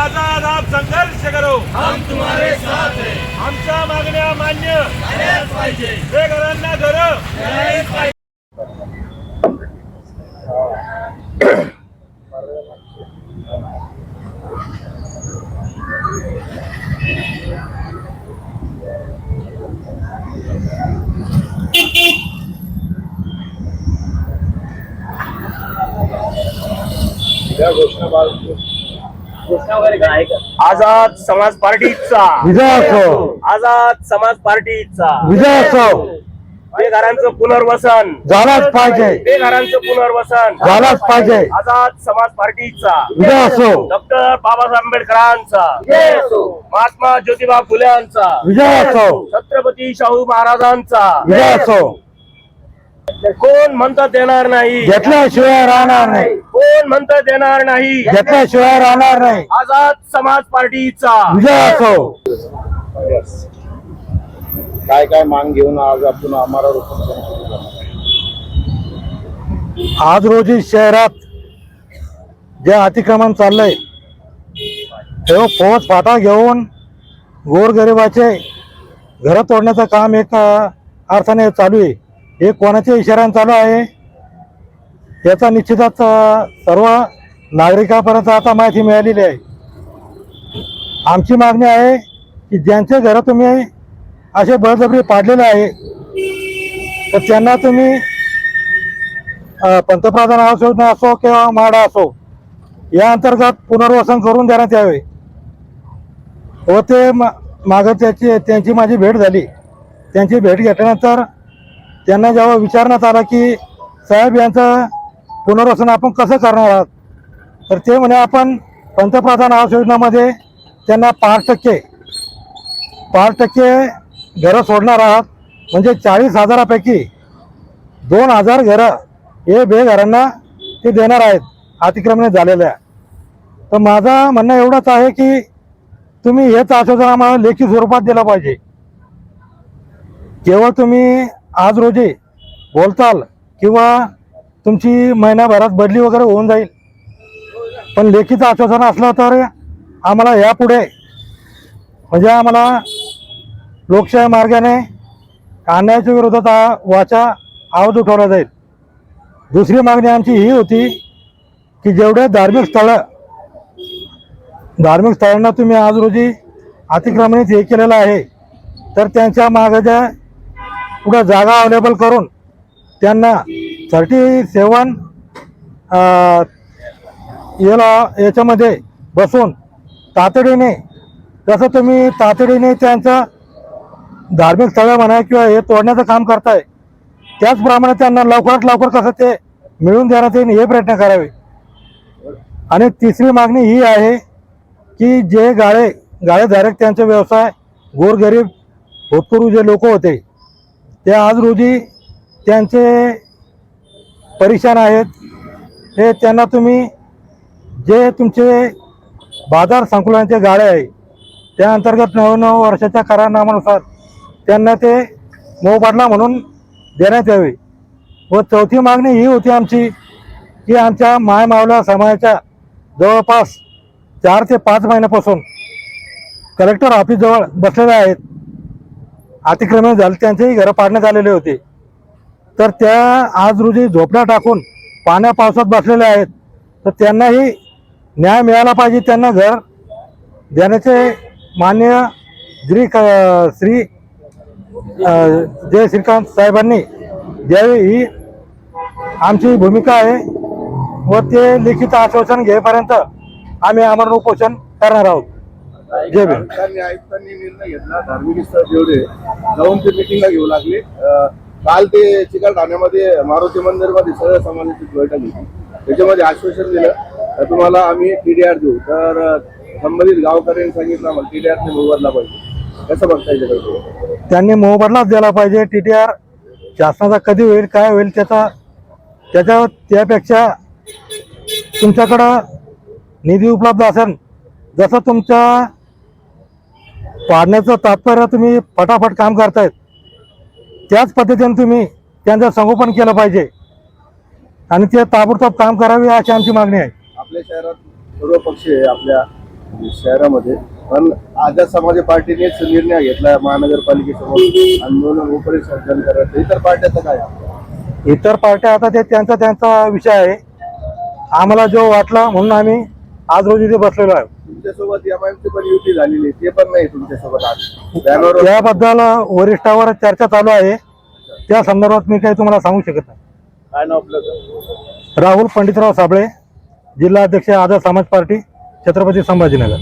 आज़ाद आप संघर्ष करो। हम तुम्हारे साथ हैं। आमच्या मागण्या मान्य। झाल्याच पाहिजे। बेघरांना घरं झालेच पाहिजे। आझाद समाज पार्टीचा. विजय असो. आझाद समाज पार्टीचा. विजय असो. बेघरांचं पुनर्वसन. झालाच पाहिजे. बेघरांचं पुनर्वसन. झालाच पाहिजे. आझाद समाज पार्टीचा. विजय असो. डॉक्टर बाबासाहेब आंबेडकरांचा. असो. महात्मा ज्योतिबा फुल्यांचा विजय असो. छत्रपती शाहू महाराजांचा. विजय असो. कोण म्हणतात देणार नाही? घेतल्याशिवाय राहणार नाही. कोण म्हणतात देणार नाही? घेतल्याशिवाय राहणार नाही. आझाद समाज पार्टीचा. विजय असो. काय काय मांग घेऊन आज आपण आम्हाला आज रोजी शहरात जे अतिक्रमण चाललंय तेव्हा फौज फाटा घेऊन गोरगरिबाचे घरं तोडण्याचं काम एक अर्थाने चालू आहे. हे कोणाच्या इशाऱ्याने चालू आहे? याचा निश्चितच सर्व नागरिकांपर्यंत आता माहिती मिळालेली आहे. आमची मागणी आहे की ज्यांचे घरं तुम्ही असे बळजबरी पाडलेले आहे तर त्यांना तुम्ही पंतप्रधान आवास योजना असो किंवा म्हाडा असो या अंतर्गत पुनर्वसन करून देण्यात यावे. व ते मा- मागं त्याची त्यांची माझी भेट झाली. त्यांची भेट घेतल्यानंतर त्यांना जेव्हा विचारण्यात आलं की साहेब यांचं पुनर्वसन आपण कसं करणार आहात? तर ते म्हणे आपण पंतप्रधान आवास योजनामध्ये त्यांना पाच टक्के पाच टक्के घरं सोडणार आहात. म्हणजे चाळीस हजारापैकी दोन हजार घरं हे बेघरांना ते देणार आहेत अतिक्रमणे झालेल्या तर माझं म्हणणं एवढंच आहे की तुम्ही हेच आश्वासन आम्हाला लेखी स्वरूपात दिलं पाहिजे. केवळ तुम्ही आज रोजी बोलताल किंवा तुमची महिन्याभरात बदली वगैरे होऊन जाईल. पण लेखीचं आश्वासन असलं तर आम्हाला यापुढे म्हणजे आम्हाला लोकशाही मार्गाने अन्यायाच्या विरोधात वाचा आवाज उठवला जाईल. दुसरी मागणी आमची ही होती की जेवढे धार्मिक स्थळं धार्मिक स्थळांना तुम्ही आज रोजी अतिक्रमणित हे केलेलं आहे तर त्यांच्या मागाच्या पुढं जागा अवेलेबल करून त्यांना थर्टी सेवन याला याच्यामध्ये बसून तातडीने जसं तुम्ही तातडीने त्यांचं धार्मिक स्थळं म्हणा किंवा हे तोडण्याचं काम करताय त्याचप्रमाणे त्यांना लवकरात लवकर कसं ते मिळून देण्यात येईल हे प्रयत्न करावे. आणि तिसरी मागणी ही आहे की जे गाळे गाळेधारक त्यांचे व्यवसाय गोरगरीब होतकरू जे लोक होते ते आज रोजी त्यांचे परेशान आहेत. हे त्यांना तुम्ही जे तुमचे बाजार संकुलांचे गाळे आहे त्या अंतर्गत नवनव वर्षाच्या करारनामानुसार त्यांना ते मोबदला म्हणून देण्यात यावे. व चौथी मागणी ही होती आमची की आमच्या मायमावला समाजाच्या जवळपास चार ते पाच महिन्यापासून कलेक्टर ऑफिसजवळ बसलेले आहेत. अतिक्रमण झाले त्यांचेही घरं पाडण्यात आलेले होते. तर त्या आज रोजी झोपड्या टाकून पाण्या पावसात बसलेल्या आहेत. तर त्यांनाही न्याय मिळाला पाहिजे त्यांना घर देण्याचे मान्य श्री क श्री जय श्रीकांत साहेबांनी द्यावी ही आमची भूमिका आहे व ते लिखित आश्वासन घेईपर्यंत आम्ही आमरण उपोषण करणार आहोत. जय भीम. आयुक्तांनी निर्णय घेतला. धार्मिक स्थळ जेवढे जाऊन ते मिटिंगला घेऊ लागले. काल ते चिकलठाण्यामध्ये मारुती मंदिरमध्ये सर्व समाजाची बैठक होती त्याच्यामध्ये आश्वासन दिलं तर तुम्हाला आम्ही टीडीआर देऊ. तर संबंधित गावकऱ्यांनी सांगितलं आम्हाला टीडीआर ते मोबदला पाहिजे. कसं बघता येईल त्यांनी मोबदलाच दिला पाहिजे. टी टी आर शासनाचा कधी होईल काय होईल त्याचा त्याच्या त्यापेक्षा तुमच्याकडं निधी उपलब्ध असेल जसं तुमच्या पाडण्याचं तात्पर्य तुम्ही फटाफट काम करतायत त्याच पद्धतीने तुम्ही त्यांचं संगोपन केलं पाहिजे. आणि ते ताबडतोब काम करावे अशी आमची मागणी आहे. आपल्या शहरात सर्व पक्ष आहे आपल्या शहरामध्ये. पण आझाद समाज पार्टीनेच निर्णय घेतला महानगरपालिकेसमोर आंदोलन उपरिसर्जन करायचं इतर पार्ट्याचं काय? इतर पार्ट्या आता ते त्यांचा त्यांचा विषय आहे. आम्हाला जो वाटला म्हणून आम्ही आज रोजी इथे बसलेलो आहे तुमच्यासोबत एमआयएमची पण युती झालेली. ते पण नाही तुमच्यासोबत आज. त्याबद्दल वरिष्ठावर चर्चा चालू आहे. त्या संदर्भात मी काही तुम्हाला सांगू शकत नाही. काय नाव आपलं राहुल पंडितराव साबळे जिल्हा अध्यक्ष आझाद समाज पार्टी छत्रपती संभाजीनगर.